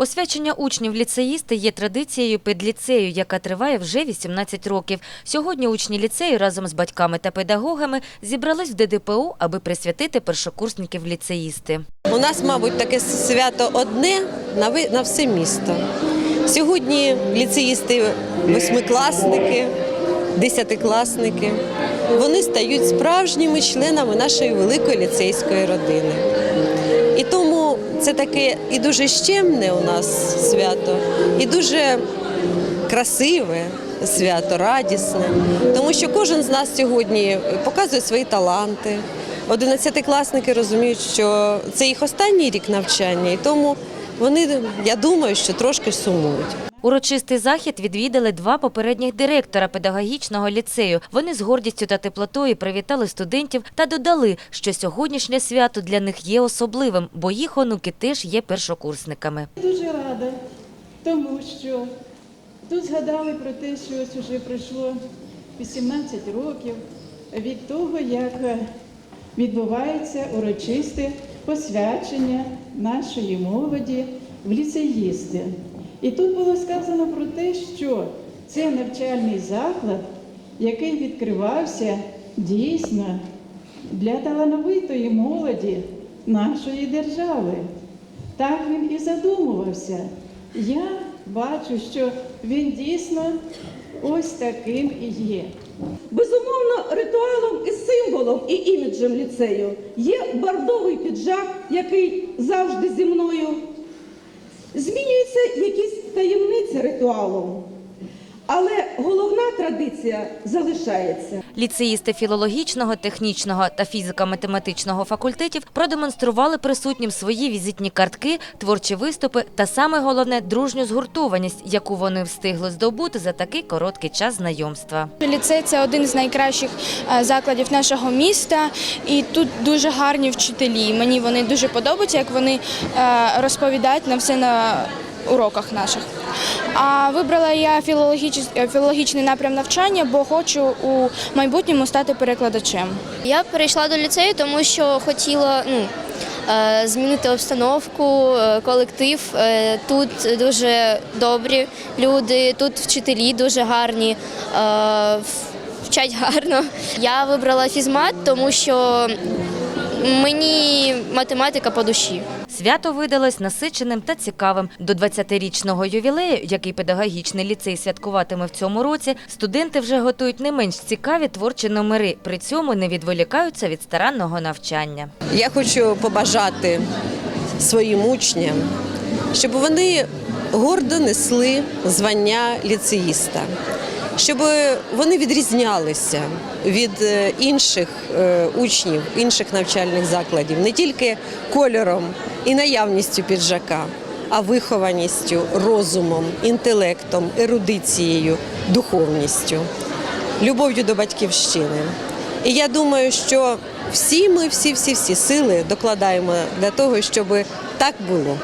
Посвячення учнів ліцеїсти є традицією педліцею, яка триває вже 18 років. Сьогодні учні ліцею разом з батьками та педагогами зібрались в ДДПУ, аби присвятити першокурсників ліцеїсти. У нас, мабуть, таке свято одне на все місто. Сьогодні ліцеїсти, восьмикласники, десятикласники. Вони стають справжніми членами нашої великої ліцейської родини. Це таке і дуже щемне у нас свято, і дуже красиве свято, радісне, тому що кожен з нас сьогодні показує свої таланти. Одинадцятикласники розуміють, що це їх останній рік навчання, і тому вони, я думаю, що трошки сумують. Урочистий захід відвідали два попередніх директора педагогічного ліцею. Вони з гордістю та теплотою привітали студентів та додали, що сьогоднішнє свято для них є особливим, бо їх онуки теж є першокурсниками. Дуже рада, тому що тут згадали про те, що ось уже пройшло 18 років від того, як е, відбувається урочисте посвячення нашої молоді в ліцеїсти. І тут було сказано про те, що це навчальний заклад, який відкривався дійсно для талановитої молоді нашої держави. Так він і задумувався. Я бачу, що він дійсно ось таким і є. Безумовно, ритуалом і символом і іміджем ліцею є бордовий піджак, який завжди зі мною. Змінюються якісь таємниці ритуалу, але головна традиція залишається. Ліцеїсти філологічного, технічного та фізико-математичного факультетів продемонстрували присутнім свої візитні картки, творчі виступи та саме головне дружню згуртованість, яку вони встигли здобути за такий короткий час знайомства. Ліцей це один з найкращих е, закладів нашого міста, і тут дуже гарні вчителі. Мені вони дуже подобаються, як вони е, розповідають на все на уроках наших. А вибрала я е, філологічний напрям навчання, бо хочу у майбутньому стати перекладачем. Я перейшла до ліцею, тому що хотіла ну, е, змінити обстановку, е, колектив. Тут дуже добрі люди, тут вчителі дуже гарні, вчать гарно. Я вибрала фізмат, тому що мені математика по душі. Свято видалось насиченим та цікавим. До 20-річного ювілею, який педагогічний ліцей святкуватиме в цьому році, студенти вже готують не менш цікаві творчі номери. При цьому не відволікаються від старанного навчання. Я хочу побажати своїм учням, щоб вони гордо несли звання ліцеїста, щоб вони відрізнялися від е, інших е, учнів, інших навчальних закладів не тільки кольором і наявністю піджака, а вихованістю, розумом, інтелектом, ерудицією, духовністю, любов'ю до батьківщини. І я думаю, що всі ми, всі, всі, всі сили докладаємо для того, щоб так було.